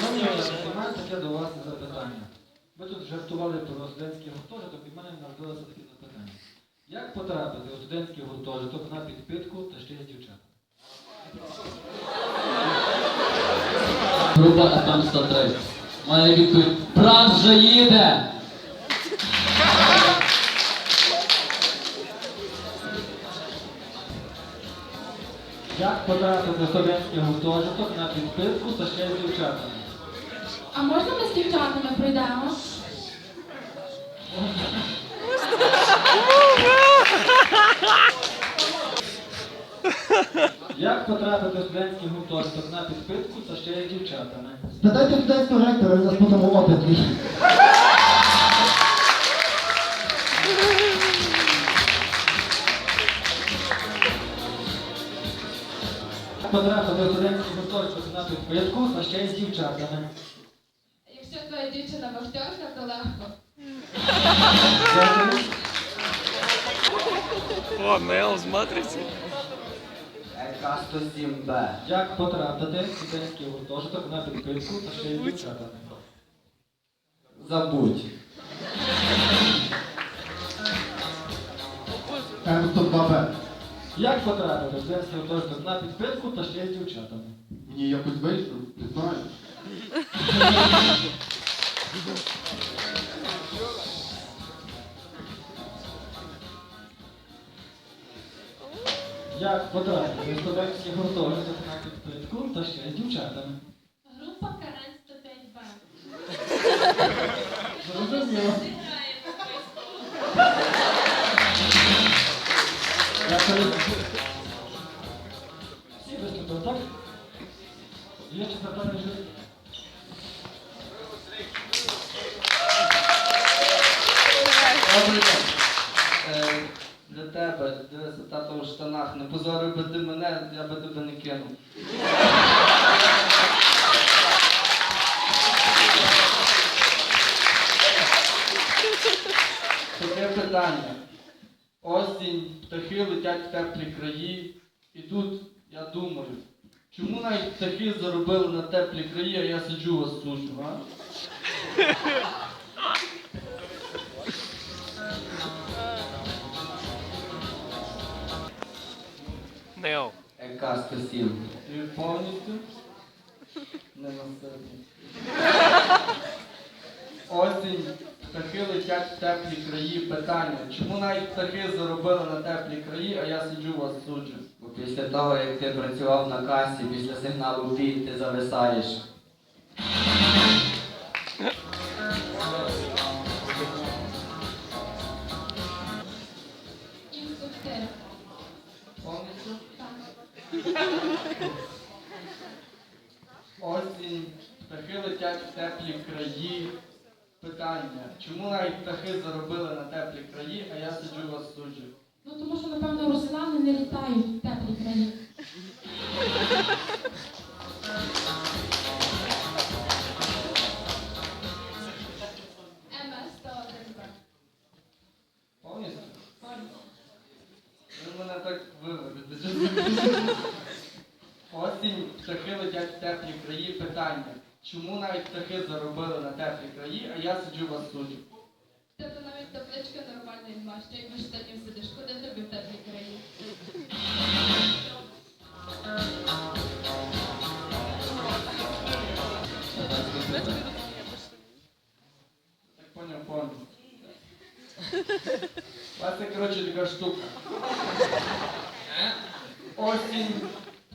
Шановні у мене таке до вас запитання. Ви тут жартували про студентський гуртожиток, і в мене народилося таке запитання. Як потрапити у студентський гуртожиток на підпитку та ще з дівчатами? Група Атам 103. Має відповідь. Брат вже їде! У студентський гуртожиток на підпитку та ще й з дівчатами? А можна ми з дівчатами пройдемо? Як потрапити студентський гуртожиток на підпитку та ще й з дівчатами? Спитайте студентського ректора, він нас тому опиті. Як потрапити у студентський гуртожиток на підпитку та ще й з дівчатами? Якщо твоя дівчина вахтерша, то легко. Дякую. О, Нео з матриці. ЕК-107Б. Як потрапити в студентський гуртожиток на підпитку та ще й з дівчатами? Забудь. Як потрапити в студентський гуртожиток на підпитку та ще й з дівчатами? Мені якось вийшло, не знаю. Як потрапити в студентський гуртожиток на підпитку та ще й з дівчатами? Група Карен 105Б. Зрозуміло. Дякую. Всі так? Є ще питання журі? Добрий. Е, Для тебе, дивися, тато в штанах. Не позорив би ти мене, я би тебе не кинув. Таке питання. Осінь, птахи летять в теплі краї. І тут я думаю, чому навіть птахи заробили на теплі краї, а я сиджу вас сушу, а? Нео. ЕК-107. Ти повністю не насильний. Осінь, птахи летять в теплі краї. Питання. Чому навіть птахи заробили на теплі краї, а я сиджу вас суджу? Після того, як ти працював на касі, після сигналу бій, ти зависаєш. Так. Осінь, птахи летять в теплі краї. Питання. Чому навіть птахи заробили на теплі краї, а я сиджу вас суджу? Ну тому що, напевно, руслани не літають в теплі краї. МС 101Б. Повністю? Ви мене так виведете. Осінь, птахи летять в теплі краї. Питання. Чому навіть птахи заробили на теплі краї, а я сиджу вас суджу? Табличка нормальної нема, ще якби штанів сидиш, куди тобі в теплі краї? Так поняв, поняв. Це, коротше, така штука. Осінь,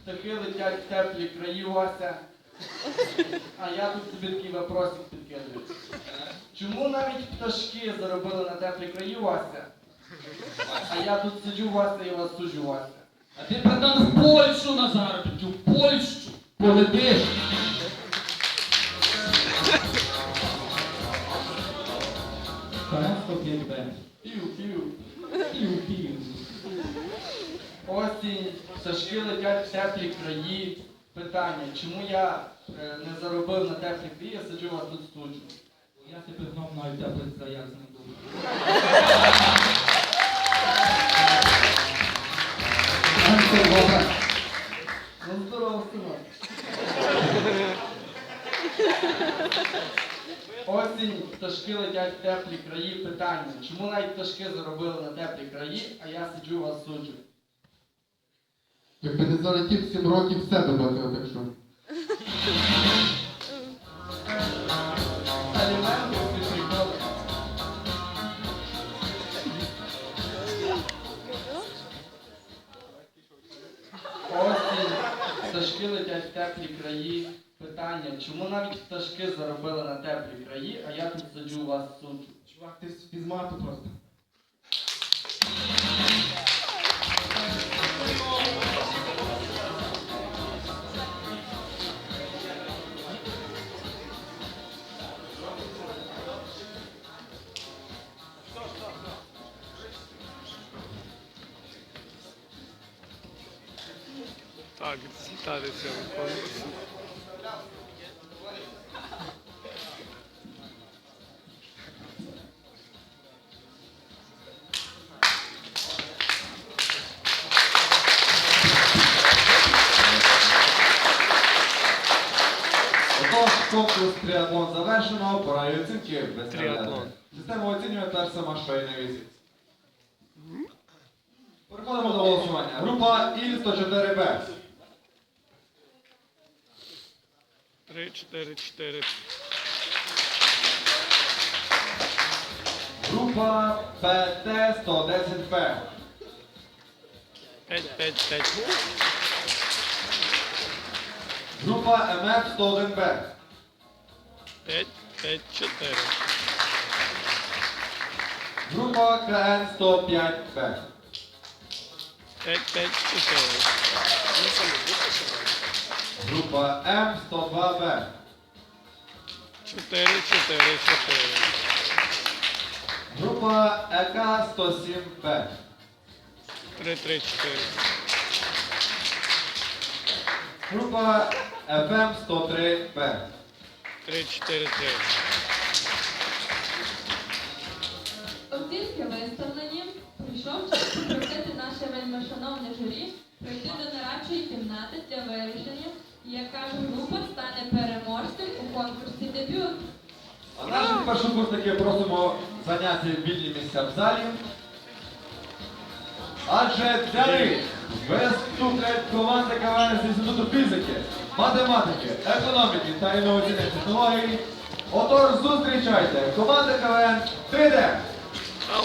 птахи летять в теплі краї, Вася. А я тут собі такий вопросик підкидаю. Чому навіть пташки заробили на теплі краї, Вася? А я тут сиджу, Вася, і вас суджу, Вася. А ти братан в Польщу на заробітки, в Польщу! Полетиш! Карен 105Б. Пів-пів. Пів-пів. Осінь, пташки летять в теплі краї. Питання, чому я е, не заробив на теплі краї, я сиджу вас тут суджу? Я тепер знов маю теплий заяк з ним був. М102Б. Ну здорово, синок. Осінь, пташки летять в теплі краї. Питання, чому навіть пташки заробили на теплі краї, а я сиджу вас суджу? Якби не залетів 7 років, все би бачив, так що. Осінь, пташки летять в теплі краї. Питання, чому навіть пташки заробили на теплі краї, а я тут сиджу вас суджу? Чувак, ти з фізмату просто. Так, це виходить. Отож, конкурс тріатлон завершено, пора і оцінки без Тріатлон. Система оцінює та сама, що і на. Переходимо до голосування. Група Cztery, cztery, cztery. Grupa PT 110P. Pet, pet, pet. Grupa MF 101P. Pet, pet, cztery. Grupa KN 105P. Pet, pet, cztery. Група М102Б. Чотири, чотири, чотири. Група ЕК-107Б. Три, три, чотири. Група ФМ-103Б. Три, чотири, три. Оцінки виставлені. Прийшов час попросити наше вельмишановне журі прийти до нарадчої кімнати для вирішення, яка ж група стане переможцем у конкурсі дебют. А наші першокурсники просимо зайняти вільні місця в залі. Адже для них виступлять команди КВН з Інституту фізики, математики, економіки та інноваційних технологій. Отож, зустрічайте команда КВН 3D! Ау!